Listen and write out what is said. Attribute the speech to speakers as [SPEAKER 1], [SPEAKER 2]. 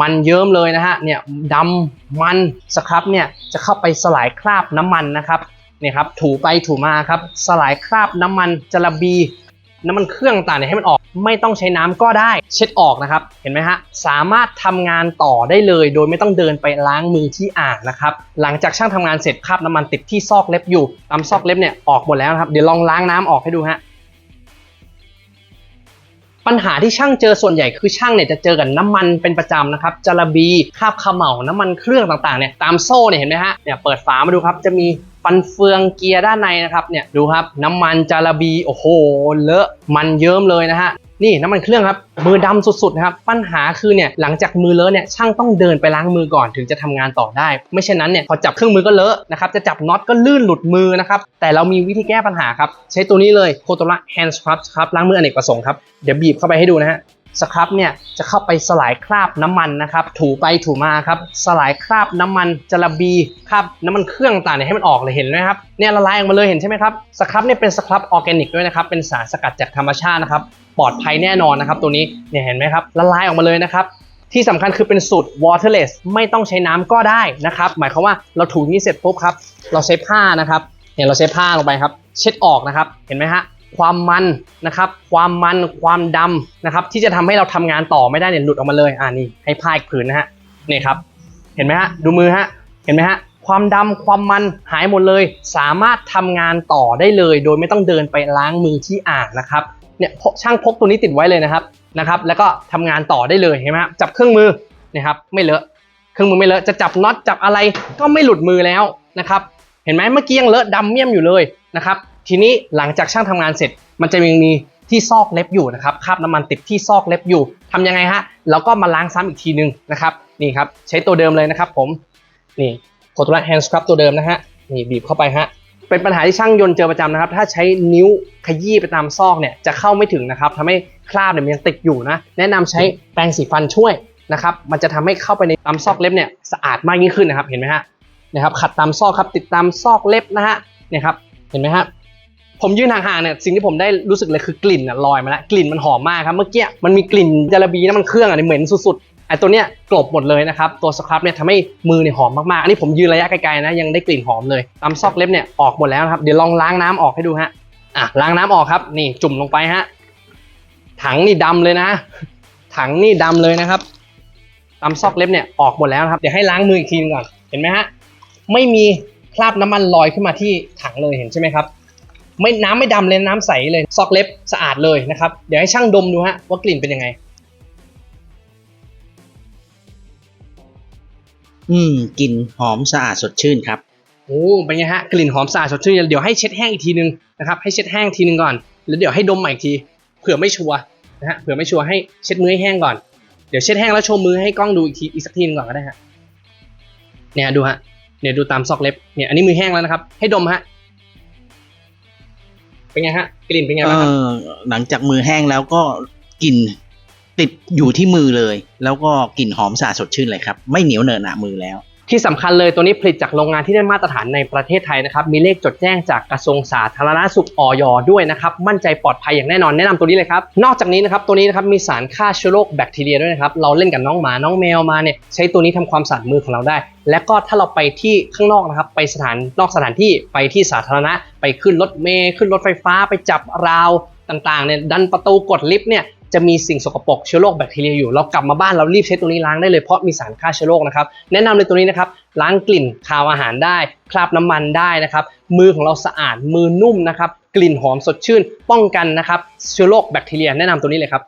[SPEAKER 1] มันเยิ้มเลยนะฮะเนี่ยดำมันสครับเนี่ยจะเข้าไปสลายคราบน้ำมันนะครับเนี่ยครับถูไปถูมาครับสลายคราบน้ำมันจะระบีน้ำมันเครื่องต่างๆเนี่ยให้มันออกไม่ต้องใช้น้ำก็ได้ เช็ดออกนะครับ เห็นไหมฮะสามารถทำงานต่อได้เลย โดยไม่ต้องเดินไปล้างมือที่อ่างนะครับหลังจากช่างทำงานเสร็จคราบน้ำมันติดที่ซอกเล็บอยู่ตามซอกเล็บเนี่ยออกหมดแล้วนะครับเดี๋ยวลองล้างน้ำออกให้ดูฮะ ปัญหาที่ช่างเจอส่วนใหญ่คือช่างเนี่ยจะเจอกับน้ำมันเป็นประจำนะครับจาระบีคราบเขม่าน้ำมันเครื่องต่างๆเนี่ยตามโซ่เนี่ยเห็นไหมฮะเนี่ยเปิดฝามาดูครับจะมีฟันเฟืองเกียร์ด้านในนะครับเนี่ยดูครับน้ำมันจาระบีโอ้โหเลอะมันเยิ้มเลยนะฮะ นี่น้ำมันเครื่องครับมือดำสุดๆนะครับปัญหาคือเนี่ยหลังจากมือเลอะเนี่ยช่างต้องเดินไปล้างมือก่อนถึงจะทำงานต่อได้ ไม่เช่นนั้นเนี่ยพอจับเครื่องมือก็เลอะนะครับจะจับน็อตก็ลื่นหลุดมือนะครับแต่เรามีวิธีแก้ปัญหาครับใช้ตัวนี้เลยโคโตระแฮนด์สครับครับล้างมืออเนกประสงค์ครับเดี๋ยวบีบเข้าไปให้ดูนะฮะ สครับเนี่ยจะเข้าไปสลายคราบน้ำมันนะครับ ถูไปถูมาครับ สลายคราบน้ำมันจะระบีคราบน้ำมันเครื่องต่างๆเนี่ยให้มันออกเลยเห็นไหมครับเนี่ยละลายออกมาเลยเห็นใช่ไหมครับสครับเนี่ยเป็นสครับออร์แกนิกด้วยนะครับเป็นสารสกัดจากธรรมชาตินะครับปลอดภัยแน่นอนนะครับ ตัวนี้เนี่ยเห็นไหมครับละลายออกมาเลยนะครับที่สำคัญคือเป็นสูตร waterless ไม่ต้องใช้น้ำก็ได้นะครับ หมายความว่าเราถูนี้เสร็จปุ๊บครับ เราใช้ผ้านะครับเนี่ยเราใช้ผ้าลงไปครับ เช็ดออกนะครับ เห็นไหมฮะ ความมันนะครับ ความมันความดำนะครับ ที่จะทำให้เราทำงานต่อไม่ได้เนี่ยหลุดออกมาเลยอ่านี่ให้ผ้าอีกผืนนะฮะนี่ครับ เห็นไหมฮะดูมือฮะเห็นไหมฮะความดำความมันหายหมดเลย สามารถทำงานต่อได้เลย โดยไม่ต้องเดินไปล้างมือที่อ่างนะครับเนี่ยช่างพกตัวนี้ติดไว้เลยนะครับนะครับ แล้วก็ทำงานต่อได้เลยเห็นไหมครับจับเครื่องมือนะครับไม่เลอะเครื่องมือไม่เลอะจะจับน็อตจับอะไรก็ไม่หลุดมือแล้วนะครับ เห็นไหมเมื่อกี้ยังเลอะดำเมี่ยมอยู่เลยนะครับ ทีนี้หลังจากช่างทำงานเสร็จ มันจะยังมีที่ซอกเล็บอยู่นะครับคราบน้ำมันติดที่ซอกเล็บอยู่ทำยังไงฮะเราก็มาล้างซ้ำอีกทีนึงนะครับนี่ครับใช้ตัวเดิมเลยนะครับ ผมนี่โคตรแฮนด์สครับตัวเดิมนะฮะนี่บีบเข้าไปฮะเป็นปัญหาที่ช่างยนต์เจอประจำนะครับ ถ้าใช้นิ้วขยี้ไปตามซอกเนี่ยจะเข้าไม่ถึงนะครับทำให้คราบเนี่ยมันยังติดอยู่นะ แนะนำใช้แปรงสีฟันช่วยนะครับ มันจะทำให้เข้าไปในตามซอกเล็บเนี่ยสะอาดมากยิ่งขึ้นนะครับ เห็นไหมฮะนะครับ ขัดตามซอกครับ ติดตามซอกเล็บนะฮะเนี่ยครับ เห็นไหมฮะ ผมยืนห่างๆเนี่ยสิ่งที่ผมได้รู้สึกเลยคือกลิ่นอะลอยมาแล้วกลิ่นมันหอมมากครับเมื่อกี้มันมีกลิ่นจาระบีน้ำมันเครื่องอะเนี่ยเหม็นสุดๆไอ้ตัวเนี้ยกลบหมดเลยนะครับตัวสครับเนี่ยทำให้มือเนี่ยหอมมากๆอันนี้ผมยืนระยะไกลๆนะยังได้กลิ่นหอมเลยตามซอกเล็บเนี่ยออกหมดแล้วครับเดี๋ยวลองล้างน้ำออกให้ดูฮะอะล้างน้ำออกครับ นี่จุ่มลงไปฮะถังนี่ดำเลยนะ ถังนี่ดำเลยนะครับตามซอกเล็บเนี่ยออกหมดแล้วครับเดี๋ยวให้ล้างมืออีกทีนึงก่อนเห็นไหมฮะไม่มีคราบน้ำมันลอยขึ้นมาที่ถังเลยเห็นใช่ไหมครับ ไม่น้ำไม่ดำเลยน้ำใสเลยซอกเล็บสะอาดเลยนะครับ เดี๋ยวให้ช่างดมดูฮะว่ากลิ่นเป็นยังไง
[SPEAKER 2] อืมกลิ่นหอมสะอาดสดชื่นครับ
[SPEAKER 1] โอ้เป็นไงฮะกลิ่นหอมสะอาดสดชื่นเดี๋ยวให้เช็ดแห้งอีกทีนึงนะครับให้เช็ดแห้งทีนึงก่อน แล้วเดี๋ยวให้ดมใหม่อีกทีเผื่อไม่ชัวร์นะฮะเผื่อไม่ชัวร์ให้เช็ดมือให้แห้งก่อน เดี๋ยวเช็ดแห้งแล้วโชว์มือให้กล้องดูอีกทีอีกสักทีนึงก่อนก็ได้ฮะเนี่ยดูฮะเนี่ยดูตามซอกเล็บเนี่ยอันนี้มือแห้งแล้วนะครับ ให้ดมฮะ เป็นไงฮะ กลิ่นเป็นไงบ้างครับ
[SPEAKER 2] หลังจากมือแห้งแล้วก็กลิ่นติดอยู่ที่มือเลย แล้วก็กลิ่นหอมสะอาดสดชื่นเลยครับ ไม่เหนียวเหนอะหนะมือแล้ว
[SPEAKER 1] ที่สำคัญเลยตัวนี้ผลิตจากโรงงานที่ได้มาตรฐานในประเทศไทยนะครับ มีเลขจดแจ้งจากกระทรวงสาธารณสุขออยด้วยนะครับ มั่นใจปลอดภัยอย่างแน่นอนแนะนำตัวนี้เลยครับ นอกจากนี้นะครับตัวนี้นะครับมีสารฆ่าเชื้อโรคแบคทีเรียด้วยนะครับ เราเล่นกับน้องหมา น้องแมวมาเนี่ยใช้ตัวนี้ทำความสะอาดมือของเราได้ และก็ถ้าเราไปที่ข้างนอกนะครับไปสถานนอกสถานที่ไปที่สาธารณะ ไปขึ้นรถเมล์ขึ้นรถไฟฟ้า ไปจับราวต่างๆเนี่ยดันประตูกดลิฟต์เนี่ย จะมีสิ่งสกปรกเชื้อโรคแบคทีเรียอยู่ เรากลับมาบ้านเรารีบใช้ตัวนี้ล้างได้เลยเพราะมีสารฆ่าเชื้อโรคนะครับแนะนำเลยตัวนี้นะครับล้างกลิ่นคาวอาหารได้คราบน้ำมันได้นะครับมือของเราสะอาดมือนุ่มนะครับกลิ่นหอมสดชื่น ป้องกันนะครับเชื้อโรคแบคทีเรียแนะนำตัวนี้เลยครับ